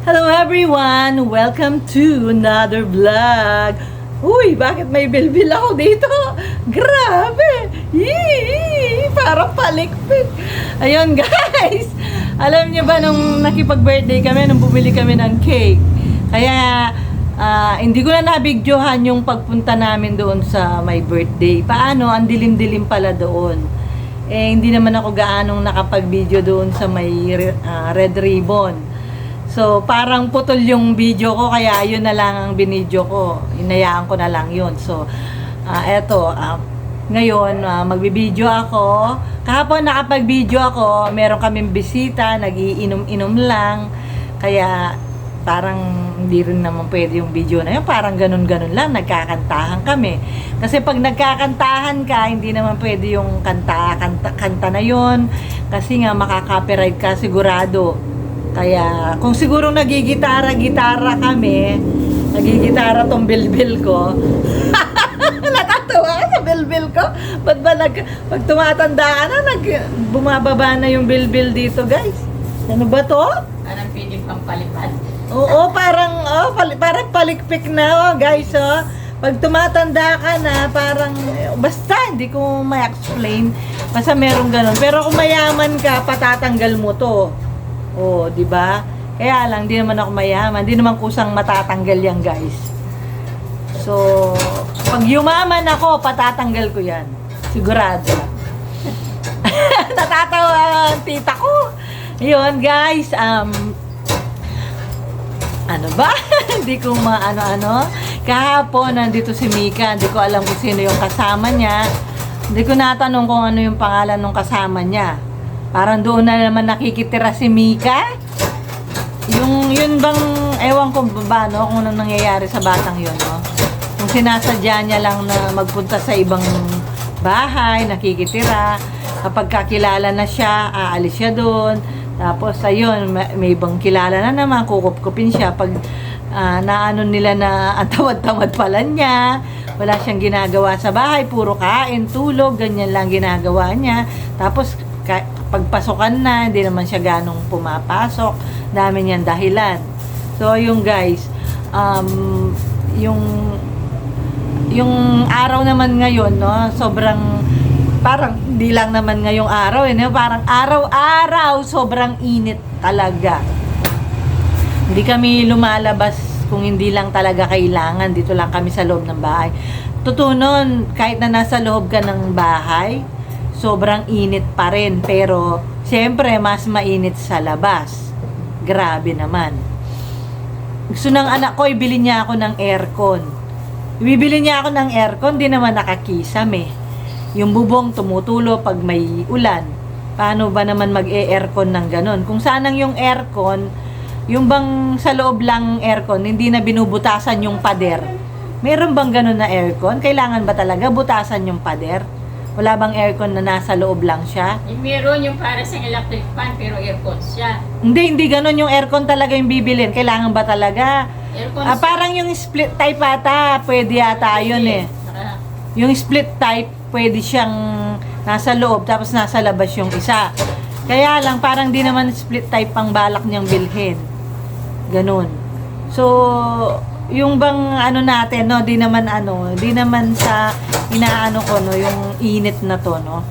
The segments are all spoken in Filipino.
Hello everyone! Welcome to another vlog! Uy, bakit may bilbil ako dito? Grabe! Yee! Parang palikpik! Ayun guys! Alam niyo ba nung nakipag-birthday kami, nung bumili kami ng cake, kaya ah, hindi ko na nabigyohan yung pagpunta namin doon sa my birthday. Paano? Ang dilim-dilim pala doon. Eh, hindi naman ako gaanong nakapag-video doon sa may ah, red ribbon. So, parang putol yung video ko, kaya yun na lang ang binidyo ko. Inayaan ko na lang yun. So, ah eto, ah, ngayon, ah, magbibideo ako. Kahapon nakapag-video ako, meron kaming bisita, nagiinom-inom lang. Kaya, parang hindi rin naman pwede yung video na yun. Parang ganun-ganun lang, nagkakantahan kami. Kasi pag nagkakantahan ka, hindi naman pwede yung kanta, kanta, kanta na yun. Kasi nga, makaka-copyright ka sigurado. Kaya, kung siguro nagigitara-gitara kami, nagigitara tong bilbil ko, natatawa ka sa bilbil ko. Ba't ba nag, pag tumatanda ka na, nag, bumababa na yung bilbil dito, guys? Ano ba to? Parang pwede pang palipad. Oo, parang, oh, pali, parang palikpik na, oh, guys, oh. Pag tumatanda ka na, parang, basta, hindi ko ma-explain. Basta meron ganun. Pero kung mayaman ka, patatanggal mo to. Oo, di ba? Kaya lang, di naman ako mayaman. Di naman kusang matatanggal yan, guys. So, pag yumaman ako, patatanggal ko yan. Sigurado. Natatawa ang tita ko. Yun, guys. Um, ano ba? Hindi ko maano-ano. Kahapon, nandito si Mika. Hindi ko alam kung sino yung kasama niya. Hindi ko natanong kung ano yung pangalan ng kasama niya. Parang doon na naman nakikitira si Mika. Yung, yun bang, ewan ko ba, no? Kung anong nangyayari sa batang yun, no? Kung sinasadya niya lang na magpunta sa ibang bahay, nakikitira. Kapag kakilala na siya, aalis siya doon. Tapos, ayun, may, may ibang kilala na naman, kukup-kupin siya. Pag ah, naano nila na ang tamad-tamad pala niya, wala siyang ginagawa sa bahay, puro kain, tulog, ganyan lang ginagawa niya. Tapos, pagpasokan na, hindi naman siya ganong pumapasok. Dami niyang dahilan. So, yung guys, um, yung yung araw naman ngayon, no, sobrang parang hindi lang naman ngayong araw, eh, no? parang araw-araw sobrang init talaga. Hindi kami lumalabas kung hindi lang talaga kailangan. Dito lang kami sa loob ng bahay. Totoo nun, kahit na nasa loob ka ng bahay, sobrang init pa rin. Pero, siyempre, mas mainit sa labas. Grabe naman. Gusto ng anak ko, ibili niya ako ng aircon. Ibibili niya ako ng aircon, di naman nakakisam eh. Yung bubong tumutulo pag may ulan. Paano ba naman mag-e-aircon ng ganon? Kung sanang yung aircon, yung bang sa loob lang aircon, hindi na binubutasan yung pader. Meron bang ganon na aircon? Kailangan ba talaga butasan yung pader? Wala bang aircon na nasa loob lang siya? Yung meron yung para sa electric fan pero aircon siya. Hindi, hindi ganon yung aircon talaga yung bibilin. Kailangan ba talaga? Aircon Ah, parang yung split type ata, pwede yata yun eh. Saka, Yung split type, pwede siyang nasa loob tapos nasa labas yung isa. Kaya lang, parang di naman split type pang balak niyang bilhin. Ganun. So, yung bang ano natin, no, di naman ano, di naman sa inaano ko, no, yung init na to, no.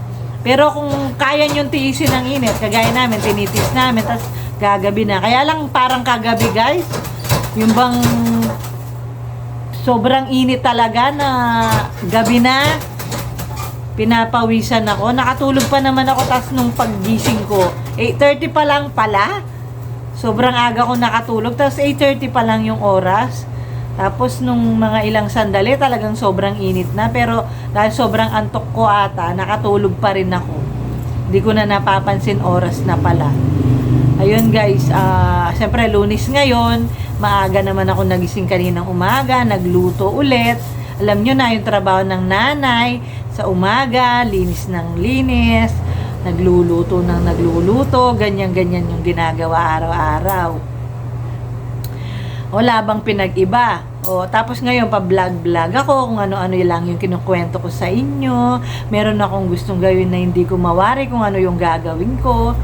Pero kung kaya niyong tiisin ng init, kagaya namin, tinitis namin, tapos gagabi na. Kaya lang parang kagabi, guys, yung bang sobrang init talaga na gabi na pinapawisan ako. Nakatulog pa naman ako tas nung paggising ko, 8.30 pa lang pala. Sobrang aga ko nakatulog. Tapos 8.30 pa lang yung oras. Tapos nung mga ilang sandali, talagang sobrang init na. Pero dahil sobrang antok ko ata, nakatulog pa rin ako. Hindi ko na napapansin oras na pala. Ayun guys, ah siyempre lunis ngayon, maaga naman ako nagising kaninang umaga, nagluto ulit. Alam nyo na yung trabaho ng nanay sa umaga, linis ng linis, nagluluto ng nagluluto, ganyan-ganyan yung ginagawa araw-araw. Wala bang pinag-iba? O, tapos ngayon, pa-vlog-vlog ako kung ano-ano lang yung kinukwento ko sa inyo. Meron akong gustong gawin na hindi ko mawari kung ano yung gagawin ko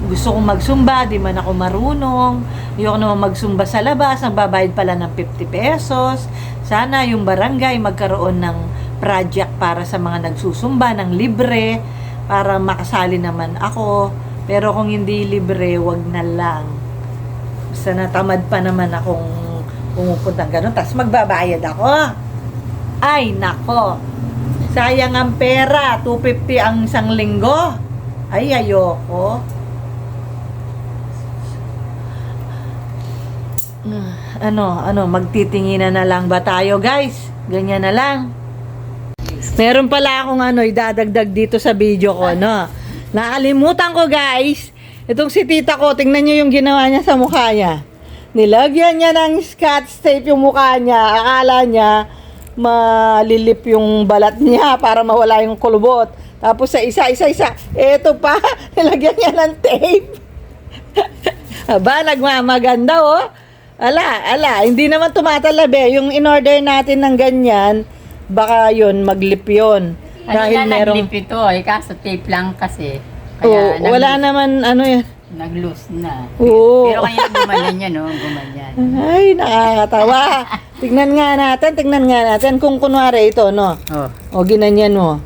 gusto kong magsumba, di man ako marunong. Ayoko naman magsumba sa labas, nagbabayad pala ng 50 pesos. Sana yung barangay magkaroon ng project para sa mga nagsusumba ng libre para makasali naman ako. Pero kung hindi libre, wag na lang. Basta natamad pa naman akong pumupunta ganun. Tapos magbabayad ako. Ay, nako. Sayang ang pera. 250 ang isang linggo. Ay, ayoko. Ah, Ano, ano, magtitinginan na lang ba tayo, guys? Ganyan na lang. Meron pala akong ano, idadagdag dito sa video ko, no? Nakalimutan ko, guys. Itong si tita ko, tingnan nyo yung ginawa niya sa mukha niya. Nilagyan niya ng scotch tape yung mukha niya. Akala niya malilip yung balat niya para mawala yung kulubot. Tapos sa isa, isa, isa, eto pa, nilagyan niya ng tape. Aba, nagmamaganda, oh. Ala, ala, hindi naman tumatalabi. Yung in-order natin ng ganyan, baka yun, maglip yun. Ano Dahil na merong... naglip ito eh, kaso tape lang kasi. Kaya nag- wala naman, ano yan. Nag-loose na. Oo. Pero kaya gumanyan yan, no? Gumanyan. Ay, nakakatawa. tignan nga natin, tignan nga natin. Kung kunwari ito, no? Oh. O, ginanyan mo.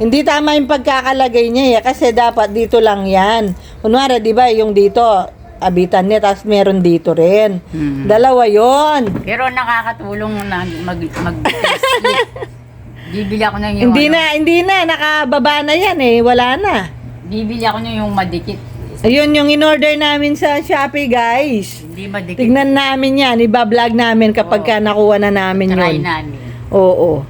Hindi tama yung pagkakalagay niya eh, kasi dapat dito lang yan. Kunwari, di ba, yung dito, abitan niya, tapos meron dito rin. Hmm. Dalawa yon. Pero nakakatulong na mag, mag Bibili ako ng yung Hindi ano, na, hindi na, nakababa na yan eh, wala na. Bibili ako ng yung madikit. Ayun yung in-order namin sa Shopee, guys. Hindi madikit. Tignan namin yan, iba-vlog namin kapag ka nakuha na namin Try yun. namin. Oo.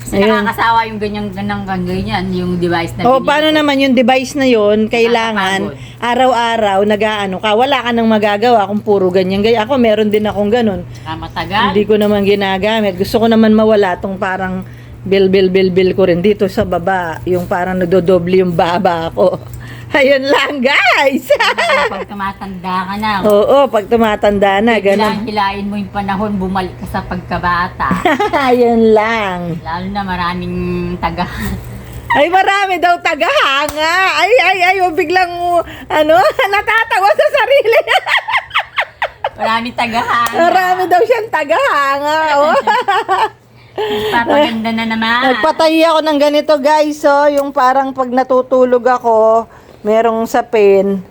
Kasi Ayun. nakakasawa yung ganyang ganang ganyan, yung device na O, binili paano ko. naman yung device na yon kailangan Nakakapagod. araw-araw nag-aano ka. Wala ka nang magagawa kung puro ganyan. Gaya ako, meron din akong ganun. Ah, matagal. Hindi ko naman ginagamit. Gusto ko naman mawala tong parang bil bil bil bil ko rin dito sa baba. Yung parang nagdodoble yung baba ko. Ayun lang, guys. Kapag tumatanda ka na, Oo, pag tumatanda na, ganun. hilahin mo yung panahon, bumalik ka sa pagkabata. Ayun lang. Lalo na maraming taga. Ay, marami daw tagahanga. Ay, ay, ay, oh, biglang, ano, natatawa sa sarili. Maraming tagahan. marami daw siyang tagahanga. Oh. Papaganda na naman. Nagpatay ako ng ganito, guys. Oh, yung parang pag natutulog ako, merong sapin.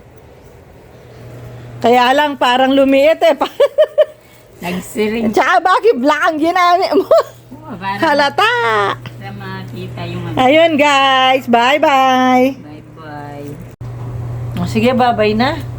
Kaya lang, parang lumiit eh. Nagsiring. Tsaka bakit black ang ginamit mo? Oh, para Halata. para makita yung ano. Ayun, guys. Bye-bye. Bye-bye. O, sige, bye-bye na.